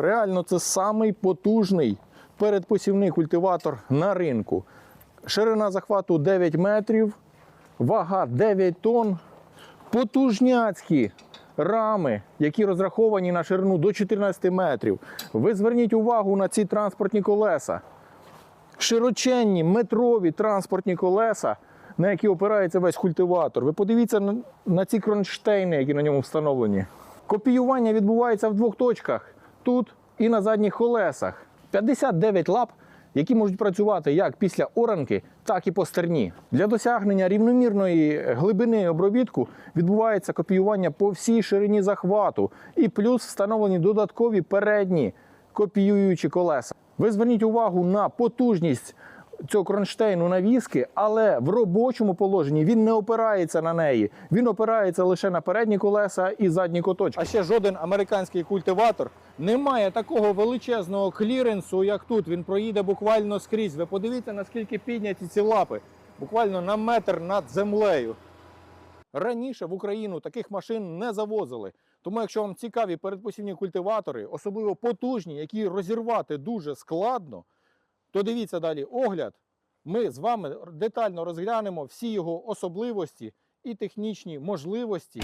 Реально, це самий потужний передпосівний культиватор на ринку. Ширина захвату 9 метрів, вага 9 тонн, потужняцькі рами, які розраховані на ширину до 14 метрів. Ви зверніть увагу на ці транспортні колеса. Широченні метрові транспортні колеса, на які опирається весь культиватор. Ви подивіться на, ці кронштейни, які на ньому встановлені. Копіювання відбувається в двох точках: тут і на задніх колесах. 59 лап, які можуть працювати як після оранки, так і по стерні. Для досягнення рівномірної глибини обробітку відбувається копіювання по всій ширині захвату, і плюс встановлені додаткові передні копіюючі колеса. Ви зверніть увагу на потужність цього кронштейну навіски, але в робочому положенні він не опирається на неї. Він опирається лише на передні колеса і задні коточки. А ще жоден американський культиватор не має такого величезного кліренсу, як тут. Він проїде буквально скрізь. Ви подивіться, наскільки підняті ці лапи, буквально на метр над землею. Раніше в Україну таких машин не завозили. Тому, якщо вам цікаві передпосівні культиватори, особливо потужні, які розірвати дуже складно, то дивіться далі огляд. Ми з вами детально розглянемо всі його особливості і технічні можливості.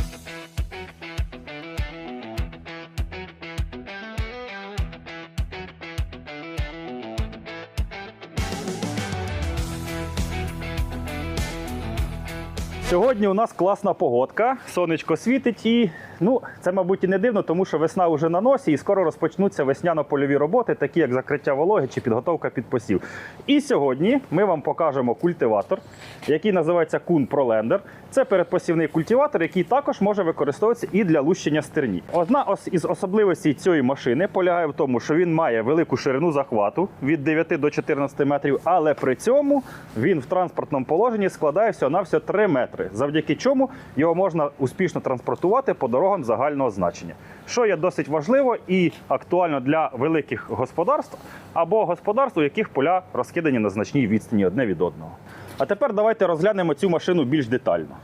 Сьогодні у нас класна погодка, сонечко світить і ну це, мабуть, і не дивно, тому що весна вже на носі і скоро розпочнуться весняно-польові роботи, такі як закриття вологи чи підготовка під посів. І сьогодні ми вам покажемо культиватор, який називається Kun ProLender. Це передпосівний культиватор, який також може використовуватися і для лущення стерні. Одна із особливостей цієї машини полягає в тому, що він має велику ширину захвату від 9 до 14 метрів, але при цьому він в транспортному положенні складає всього на всього 3 метри, завдяки чому його можна успішно транспортувати по дорогам загального значення, що є досить важливо і актуально для великих господарств або господарств, у яких поля розкидані на значній відстані одне від одного. А тепер давайте розглянемо цю машину більш детально.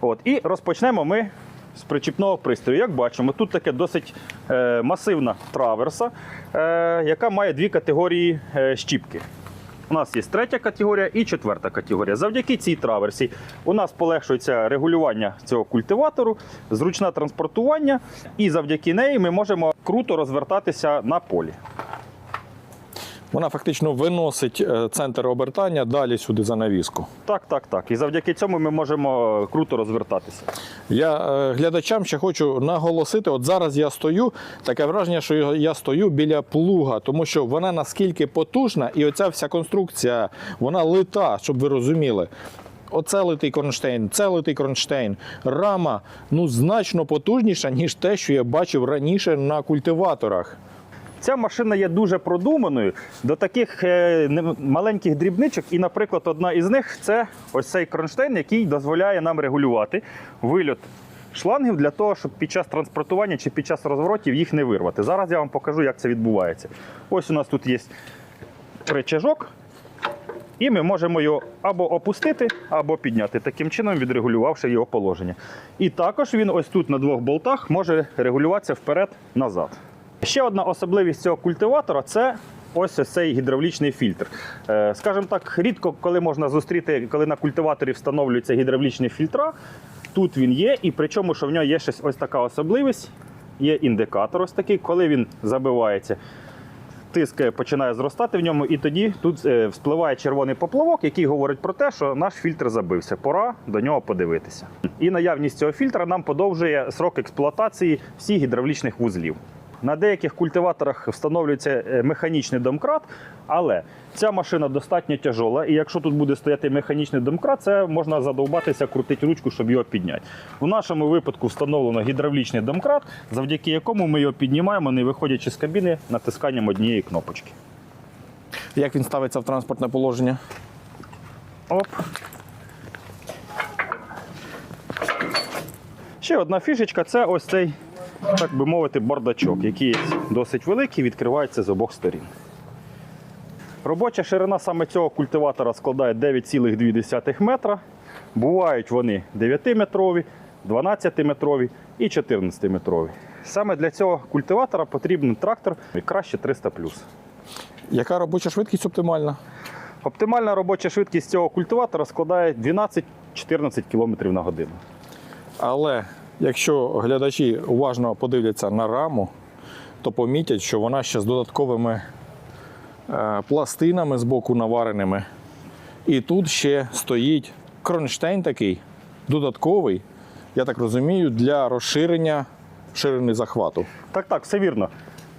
От, і розпочнемо ми з причіпного пристрою. Як бачимо, тут таке досить е, масивна траверса, е, яка має дві категорії е, щіпки. У нас є третя категорія і четверта категорія. Завдяки цій траверсі у нас полегшується регулювання цього культиватору, зручне транспортування, і завдяки неї ми можемо круто розвертатися на полі. Вона фактично виносить е, центр обертання далі сюди за навіску. Так, так, так. І завдяки цьому ми можемо е, круто розвертатися. Я е, глядачам ще хочу наголосити: от зараз я стою, таке враження, що я- я стою біля плуга, тому що вона наскільки потужна, і оця вся конструкція, вона лита, щоб ви розуміли. Оце литий кронштейн, це литий кронштейн. Рама ну значно потужніша, ніж те, що я бачив раніше на культиваторах. Ця машина є дуже продуманою до таких е, маленьких дрібничок. І, наприклад, одна із них це ось цей кронштейн, який дозволяє нам регулювати вильот шлангів для того, щоб під час транспортування чи під час розворотів їх не вирвати. Зараз я вам покажу, як це відбувається. Ось у нас тут є речажок, і ми можемо його або опустити, або підняти, таким чином відрегулювавши його положення. І також він ось тут на двох болтах може регулюватися вперед-назад. Ще одна особливість цього культиватора це ось цей гідравлічний фільтр. Е, Скажімо так, рідко коли можна зустріти, коли на культиваторі встановлюються гідравлічні фільтра. Тут він є, і причому, що в нього є щось ось така особливість. Є індикатор ось такий, коли він забивається, тиск е, починає зростати в ньому, і тоді тут е, вспливає червоний поплавок, який говорить про те, що наш фільтр забився. Пора до нього подивитися. І наявність цього фільтра нам подовжує срок експлуатації всіх гідравлічних вузлів. На деяких культиваторах встановлюється е, механічний домкрат, але ця машина достатньо тяжола, і якщо тут буде стояти механічний домкрат, це можна задовбатися, крутити ручку, щоб його підняти. У нашому випадку встановлено гідравлічний домкрат, завдяки якому ми його піднімаємо, не виходячи з кабіни натисканням однієї кнопочки. Як він ставиться в транспортне положення? Оп. Ще одна фішечка це ось цей, так би мовити, бардачок, який досить великий, відкривається з обох сторін. Робоча ширина саме цього культиватора складає 9,2 метра. Бувають вони 9-метрові, 12-метрові і 14-метрові. саме для цього культиватора потрібен трактор і краще 300 Яка робоча швидкість оптимальна? Оптимальна робоча швидкість цього культиватора складає 12-14 км на годину. Але якщо глядачі уважно подивляться на раму, то помітять, що вона ще з додатковими е, пластинами з боку навареними. І тут ще стоїть кронштейн такий додатковий, я так розумію, для розширення ширини захвату. Так, так, все вірно.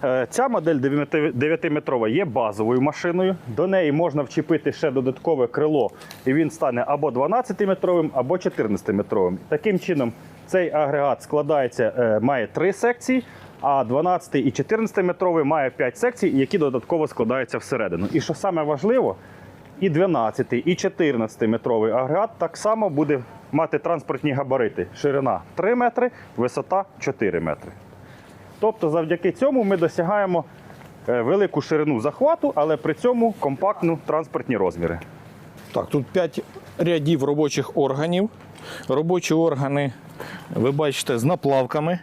Е, Ця модель 9-метрова є базовою машиною. До неї можна вчепити ще додаткове крило, і він стане або 12-метровим, або 14-метровим. Таким чином, цей агрегат складається, е, має три секції, а 12 і 14 метровий має 5 секцій, які додатково складаються всередину. І що саме важливо, і 12, і 14 метровий агрегат так само буде мати транспортні габарити. Ширина 3 метри, висота 4 метри. Тобто, завдяки цьому ми досягаємо е, велику ширину захвату, але при цьому компактну транспортні розміри. Так, тут 5 рядів робочих органів. Робочі органи, ви бачите, з наплавками.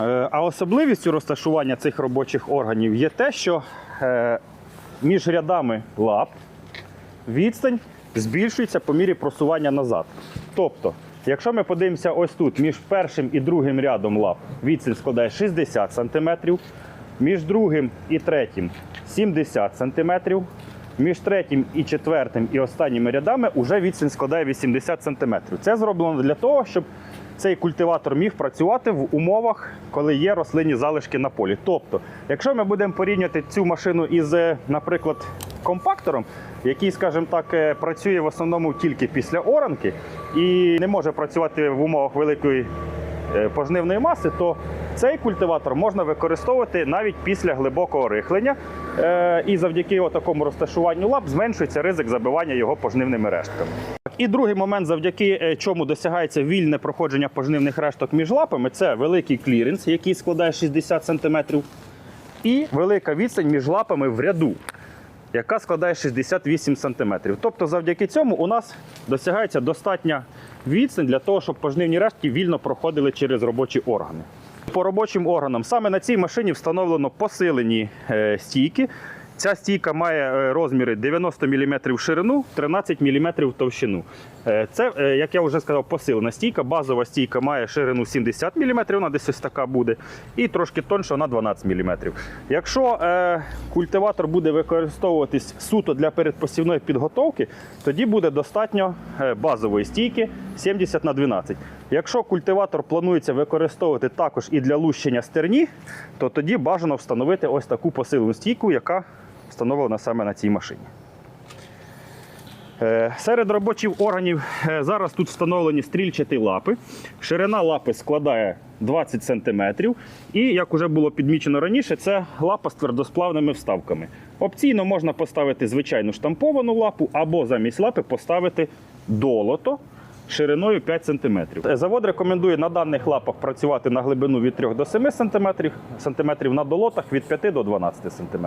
Е, А особливістю розташування цих робочих органів є те, що е, між рядами лап відстань збільшується по мірі просування назад. Тобто, якщо ми подивимося ось тут, між першим і другим рядом лап відстань складає 60 см, між другим і третім 70 см, між третім і четвертим і останніми рядами вже відстань складає 80 см. Це зроблено для того, щоб цей культиватор міг працювати в умовах, коли є рослинні залишки на полі. Тобто, якщо ми будемо порівняти цю машину із, е, наприклад, компактором, який, скажімо так, е, працює в основному тільки після оранки і не може працювати в умовах великої е, пожнивної маси, то цей культиватор можна використовувати навіть після глибокого рихлення. Е, І завдяки такому розташуванню лап зменшується ризик забивання його пожнивними рештками. І другий момент, завдяки е, чому досягається вільне проходження пожнивних решток між лапами, це великий кліренс, який складає 60 см, і велика відстань між лапами в ряду, яка складає 68 см. Тобто, завдяки цьому у нас досягається достатня відстань для того, щоб пожнивні рештки вільно проходили через робочі органи. По робочим органам саме на цій машині встановлено посилені е, стійки. Ця стійка має е, розміри 90 мм в ширину, 13 мм в товщину. Е, Це, е, як я вже сказав, посилена стійка. Базова стійка має ширину 70 мм, вона десь ось така буде, і трошки тонша, вона 12 мм. Якщо культиватор буде використовуватись суто для передпосівної підготовки, тоді буде достатньо базової стійки 70 на 12. Якщо культиватор планується використовувати також і для лущення стерні, то тоді бажано встановити ось таку посилену стійку, яка встановлена саме на цій машині. Е, Серед робочих органів е, зараз тут встановлені стрільчаті лапи. Ширина лапи складає 20 см. І, як вже було підмічено раніше, це лапа з твердосплавними вставками. Опційно можна поставити звичайну штамповану лапу або замість лапи поставити долото шириною 5 см. Завод рекомендує на даних лапах працювати на глибину від 3 до 7 см, сантиметрів на долотах від 5 до 12 см.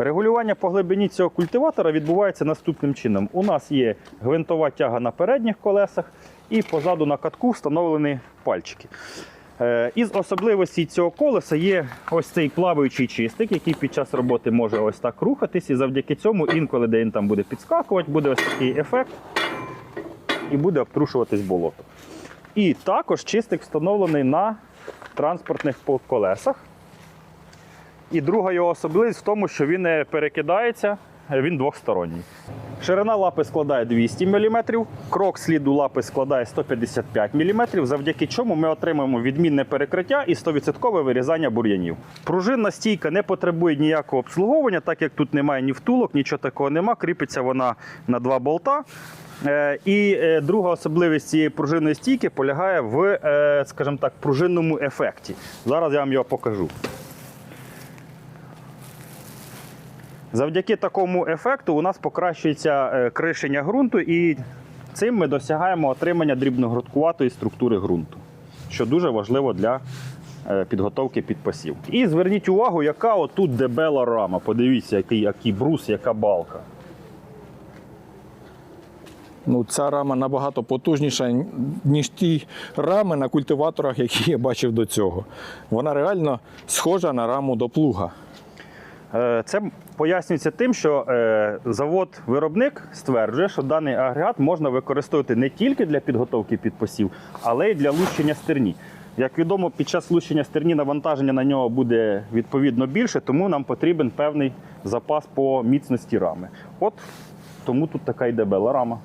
Регулювання по глибині цього культиватора відбувається наступним чином. У нас є гвинтова тяга на передніх колесах і позаду на катку встановлені пальчики. Е, Із особливостей цього колеса є ось цей плаваючий чистик, який під час роботи може ось так рухатись, і завдяки цьому інколи де він там буде підскакувати, буде ось такий ефект і буде обтрушуватись болото. І також чистик встановлений на транспортних колесах. І друга його особливість в тому, що він не перекидається, він двохсторонній. Ширина лапи складає 200 мм, крок сліду лапи складає 155 мм, завдяки чому ми отримаємо відмінне перекриття і 100% вирізання бур'янів. Пружинна стійка не потребує ніякого обслуговування, так як тут немає ні втулок, нічого такого нема. Кріпиться вона на два болта. Е, І е, друга особливість цієї пружинної стійки полягає в, е, скажімо так, пружинному ефекті. Зараз я вам його покажу. Завдяки такому ефекту у нас покращується е, кришення ґрунту, і цим ми досягаємо отримання дрібногрудкуватої структури ґрунту, що дуже важливо для е, підготовки під посів. І зверніть увагу, яка отут дебела рама. Подивіться, який, який брус, яка балка. Ну, ця рама набагато потужніша, ніж ті рами на культиваторах, які я бачив до цього. Вона реально схожа на раму до плуга. Е, Це пояснюється тим, що е, завод-виробник стверджує, що даний агрегат можна використовувати не тільки для підготовки під посів, але й для лущення стерні. Як відомо, під час лущення стерні навантаження на нього буде відповідно більше, тому нам потрібен певний запас по міцності рами. От тому тут така й дебела рама.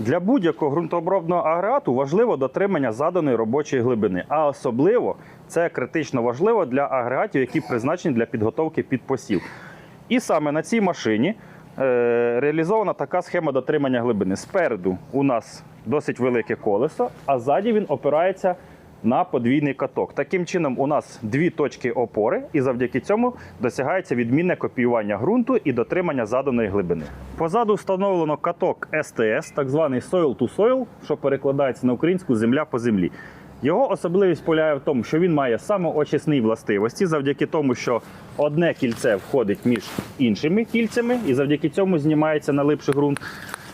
Для будь-якого ґрунтообробного агрегату важливо дотримання заданої робочої глибини, а особливо це критично важливо для агрегатів, які призначені для підготовки під посів. І саме на цій машині е, реалізована така схема дотримання глибини. Спереду у нас досить велике колесо, а ззаді він опирається на подвійний каток. Таким чином, у нас дві точки опори, і завдяки цьому досягається відмінне копіювання ґрунту і дотримання заданої глибини. Позаду встановлено каток STS, так званий soil to soil, що перекладається на українську земля по землі. Його особливість полягає в тому, що він має самоочисні властивості, завдяки тому, що одне кільце входить між іншими кільцями, і завдяки цьому знімається налипший ґрунт.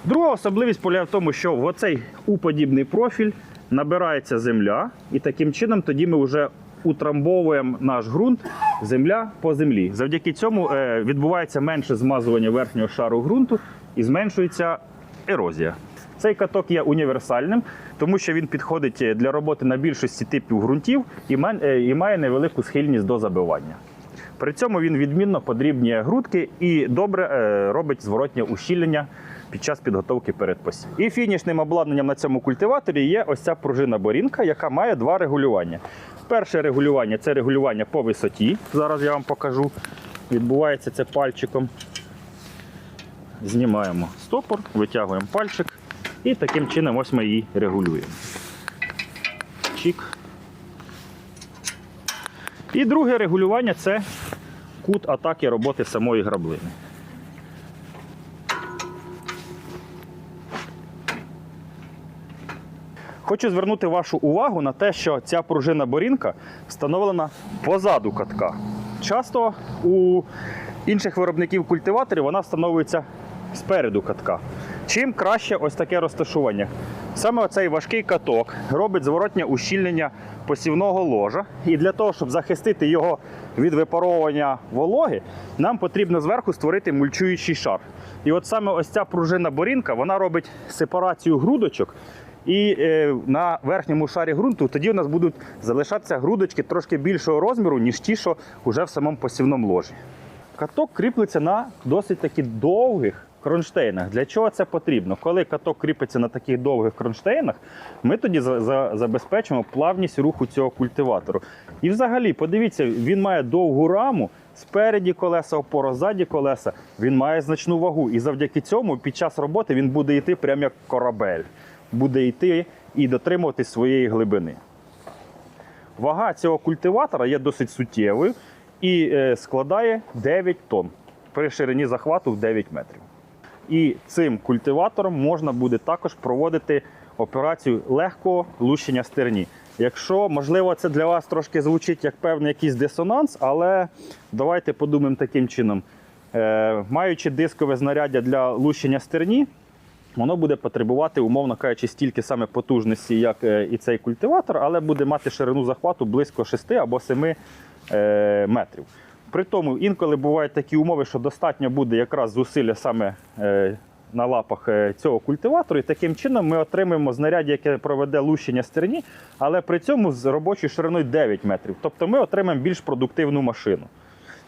Друга особливість полягає в тому, що в оцей уподібний профіль набирається земля, і таким чином тоді ми вже утрамбовуємо наш ґрунт земля по землі. Завдяки цьому е, відбувається менше змазування верхнього шару ґрунту і зменшується ерозія. Цей каток є універсальним, тому що він підходить е, для роботи на більшості типів ґрунтів е, і має невелику схильність до забивання. При цьому він відмінно подрібнює грудки і добре е, робить зворотнє ущільнення під час підготовки перед посів. І фінішним обладнанням на цьому культиваторі є ось ця пружина борінка, яка має два регулювання. Перше регулювання це регулювання по висоті. Зараз я вам покажу. Відбувається це пальчиком. Знімаємо стопор, витягуємо пальчик і таким чином ось ми її регулюємо. Чік. І друге регулювання це кут атаки роботи самої граблини. Хочу звернути вашу увагу на те, що ця пружина борінка встановлена позаду катка. Часто у інших виробників культиваторів вона встановлюється спереду катка. Чим краще ось таке розташування? Саме оцей важкий каток робить зворотнє ущільнення посівного ложа. І для того, щоб захистити його від випаровування вологи, нам потрібно зверху створити мульчуючий шар. І от саме ось ця пружина борінка вона робить сепарацію грудочок. І е, на верхньому шарі ґрунту тоді у нас будуть залишатися грудочки трошки більшого розміру, ніж ті, що вже в самому посівному ложі. Каток кріплеться на досить таки довгих кронштейнах. Для чого це потрібно? Коли каток кріпиться на таких довгих кронштейнах, ми тоді за- за- забезпечимо плавність руху цього культиватору. І взагалі, подивіться, він має довгу раму. Спереді колеса, опора, ззаді колеса, він має значну вагу. І завдяки цьому під час роботи він буде йти прямо як корабель. Буде йти і дотримувати своєї глибини. Вага цього культиватора є досить суттєвою і е, складає 9 тонн при ширині захвату в 9 метрів. І цим культиватором можна буде також проводити операцію легкого лущення стерні. Якщо, можливо, це для вас трошки звучить як певний якийсь дисонанс, але давайте подумаємо таким чином. Е, маючи дискове знаряддя для лущення стерні, воно буде потребувати, умовно кажучи, стільки саме потужності, як е, і цей культиватор, але буде мати ширину захвату близько 6 або 7 е, метрів. При тому інколи бувають такі умови, що достатньо буде якраз зусилля саме е, на лапах е, цього культиватору, і таким чином ми отримаємо знаряддя, яке проведе лущення стерні, але при цьому з робочою шириною 9 метрів. Тобто ми отримаємо більш продуктивну машину.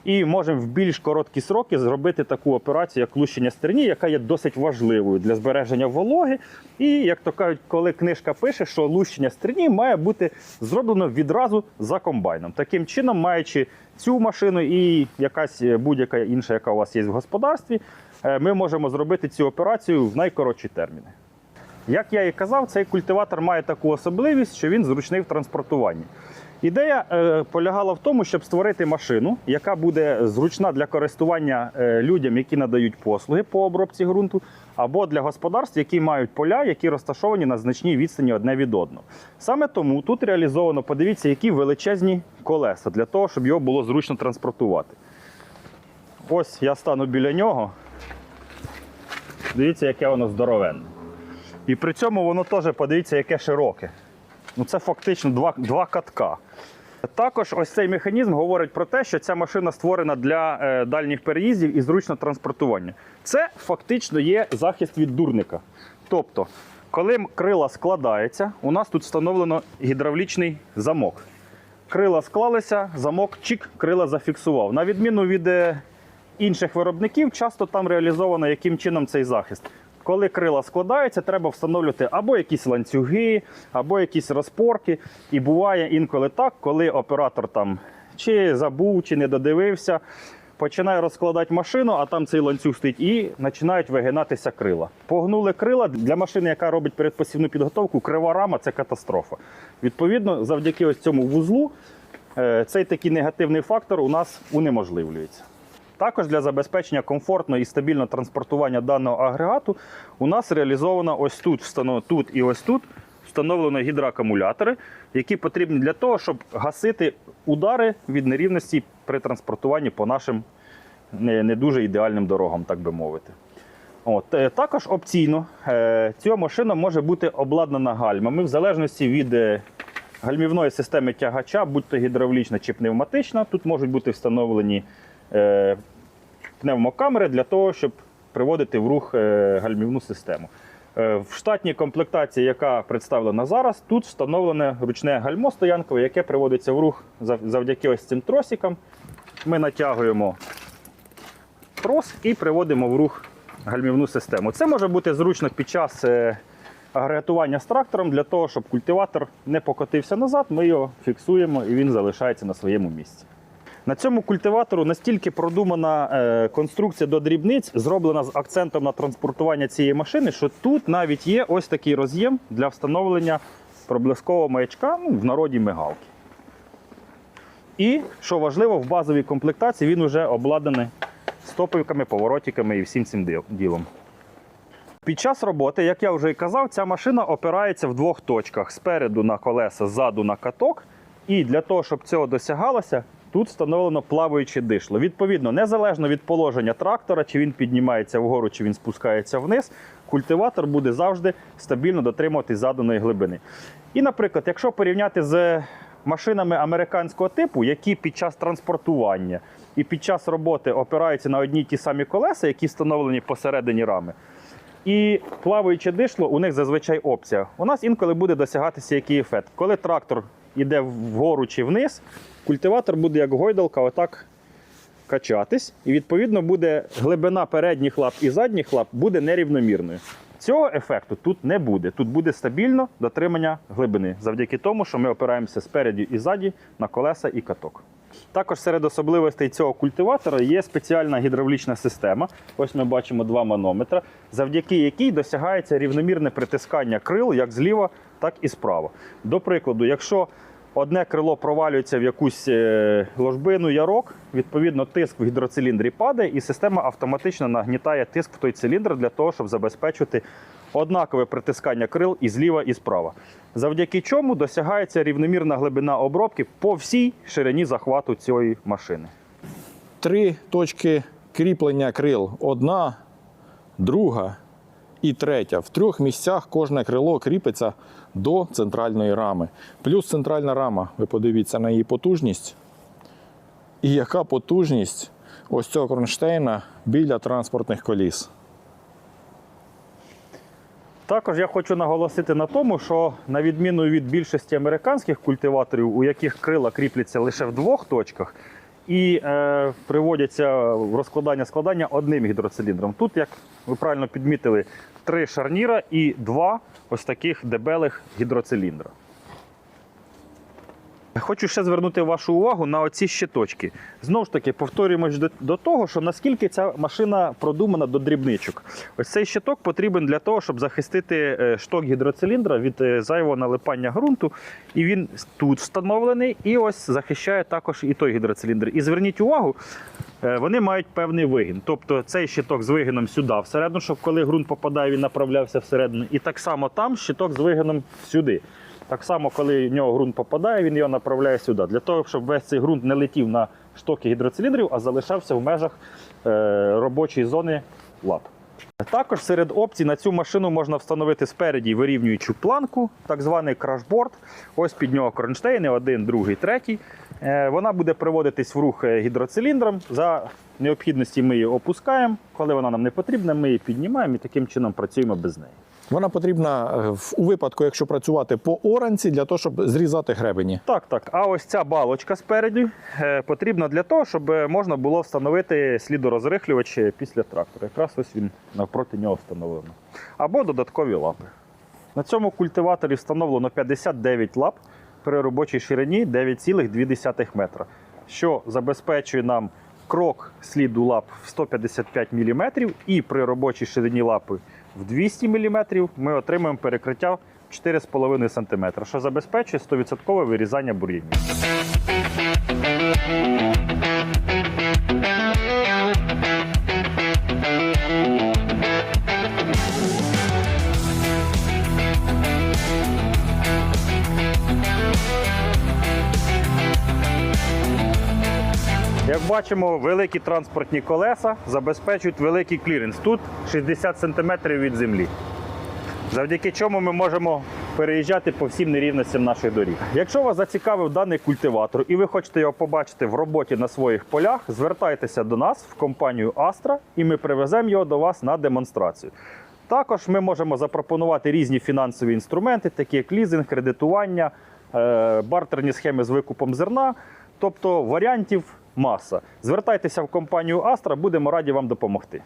І можемо в більш короткі сроки зробити таку операцію, як лущення стерні, яка є досить важливою для збереження вологи. І, як то кажуть, коли книжка пише, що лущення стерні має бути зроблено відразу за комбайном. Таким чином, маючи цю машину і якась е, будь-яка інша, яка у вас є в господарстві, е, ми можемо зробити цю операцію в найкоротші терміни. Як я і казав, цей культиватор має таку особливість, що він зручний в транспортуванні. Ідея е, полягала в тому, щоб створити машину, яка буде зручна для користування е, людям, які надають послуги по обробці ґрунту, або для господарств, які мають поля, які розташовані на значній відстані одне від одного. Саме тому тут реалізовано, подивіться, які величезні колеса для того, щоб його було зручно транспортувати. Ось я стану біля нього. Дивіться, яке воно здоровенне. І при цьому воно теж, подивіться, яке широке. Ну, це фактично два, два катка. Також ось цей механізм говорить про те, що ця машина створена для е, дальніх переїздів і зручного транспортування. Це фактично є захист від дурника. Тобто, коли крила складаються, у нас тут встановлено гідравлічний замок. Крила склалися, замок чик, крила зафіксував. На відміну від е, інших виробників, часто там реалізовано яким чином цей захист. Коли крила складаються, треба встановлювати або якісь ланцюги, або якісь розпорки. І буває інколи так, коли оператор там чи забув, чи не додивився, починає розкладати машину, а там цей ланцюг стоїть, і починають вигинатися крила. Погнули крила для машини, яка робить передпосівну підготовку, крива рама це катастрофа. Відповідно, завдяки ось цьому вузлу е, цей такий негативний фактор у нас унеможливлюється. Також для забезпечення комфортного і стабільного транспортування даного агрегату у нас реалізовано ось тут, тут і ось тут встановлено гідроакумулятори, які потрібні для того, щоб гасити удари від нерівності при транспортуванні по нашим не, дуже ідеальним дорогам, так би мовити. От, е, також опційно е, ця машина може бути обладнана гальмами в залежності від е, гальмівної системи тягача, будь то гідравлічна чи пневматична. Тут можуть бути встановлені пневмокамери для того, щоб приводити в рух е, гальмівну систему. Е, В штатній комплектації, яка представлена зараз, тут встановлене ручне гальмо стоянкове, яке приводиться в рух завдяки ось цим тросикам. Ми натягуємо трос і приводимо в рух гальмівну систему. Це може бути зручно під час е, агрегатування з трактором для того, щоб культиватор не покотився назад, ми його фіксуємо і він залишається на своєму місці. На цьому культиватору настільки продумана е, конструкція до дрібниць, зроблена з акцентом на транспортування цієї машини, що тут навіть є ось такий роз'єм для встановлення проблискового маячка, ну, в народі мигалки. І, що важливо, в базовій комплектації він вже обладнаний стоповиками, поворотиками і всім цим ділом. Під час роботи, як я вже і казав, ця машина опирається в двох точках: спереду на колеса, ззаду на каток. І для того, щоб цього досягалося, тут встановлено плаваюче дишло. Відповідно, незалежно від положення трактора, чи він піднімається вгору, чи він спускається вниз, культиватор буде завжди стабільно дотримуватись заданої глибини. І, наприклад, якщо порівняти з машинами американського типу, які під час транспортування і під час роботи опираються на одні ті самі колеса, які встановлені посередині рами. І плаваюче дишло, у них зазвичай опція. У нас інколи буде досягатися який ефект. Коли трактор йде вгору чи вниз, культиватор буде як гойдалка, отак качатись, і відповідно буде глибина передніх лап і задніх лап буде нерівномірною. Цього ефекту тут не буде. Тут буде стабільно дотримання глибини, завдяки тому, що ми опираємося спереді і ззаді на колеса і каток. Також серед особливостей цього культиватора є спеціальна гідравлічна система. Ось ми бачимо два манометра, завдяки якій досягається рівномірне притискання крил як зліва, так і справа. До прикладу, якщо одне крило провалюється в якусь е, ложбину ярок, відповідно тиск в гідроциліндрі падає, і система автоматично нагнітає тиск в той циліндр для того, щоб забезпечити однакове притискання крил і зліва, і справа. Завдяки чому досягається рівномірна глибина обробки по всій ширині захвату цієї машини. Три точки кріплення крил. Одна, друга і третя. В трьох місцях кожне крило кріпиться до центральної рами. Плюс центральна рама, ви подивіться на її потужність. І яка потужність ось цього кронштейна біля транспортних коліс. Також я хочу наголосити на тому, що на відміну від більшості американських культиваторів, у яких крила кріпляться лише в двох точках, і е, приводяться в розкладання складання одним гідроциліндром. Тут, як ви правильно підмітили, три шарніра і два ось таких дебелих гідроциліндра. Хочу ще звернути вашу увагу на оці щиточки. Знову ж таки, повторюємось до, до того, що наскільки ця машина продумана до дрібничок. Ось цей щиток потрібен для того, щоб захистити е, шток гідроциліндра від е, зайвого налипання ґрунту. І він тут встановлений, і ось захищає також і той гідроциліндр. І зверніть увагу, е, вони мають певний вигін. Тобто цей щиток з вигином сюди, всередину, щоб коли ґрунт попадає, він направлявся всередину. І так само там щиток з вигином сюди. Так само, коли в нього ґрунт попадає, він його направляє сюди. Для того, щоб весь цей ґрунт не летів на штоки гідроциліндрів, а залишався в межах е, робочої зони лап. Також серед опцій на цю машину можна встановити спереді вирівнюючу планку, так званий крашборд. Ось під нього кронштейни, один, другий, третій. Е, Вона буде приводитись в рух е, гідроциліндром. За необхідності ми її опускаємо. Коли вона нам не потрібна, ми її піднімаємо і таким чином працюємо без неї. Вона потрібна е, у випадку, якщо працювати по оранці, для того, щоб зрізати гребені. Так, так. А ось ця балочка спереді е, потрібна для того, щоб можна було встановити слідорозрихлювач після трактора. Якраз ось він навпроти нього встановлено. Або додаткові лапи. На цьому культиваторі встановлено 59 лап при робочій ширині 9,2 метра, що забезпечує нам крок сліду лап в 155 мм і при робочій ширині лапи в 200 мм ми отримаємо перекриття в 4,5 см, що забезпечує 100% вирізання бур'янів. Як бачимо, великі транспортні колеса забезпечують великий кліренс. Тут 60 см від землі. Завдяки чому ми можемо переїжджати по всім нерівностям наших доріг. Якщо вас зацікавив даний культиватор і ви хочете його побачити в роботі на своїх полях, звертайтеся до нас в компанію Astra і ми привеземо його до вас на демонстрацію. Також ми можемо запропонувати різні фінансові інструменти, такі як лізинг, кредитування, е, бартерні схеми з викупом зерна. Тобто варіантів маса. Звертайтеся в компанію Астра, будемо раді вам допомогти.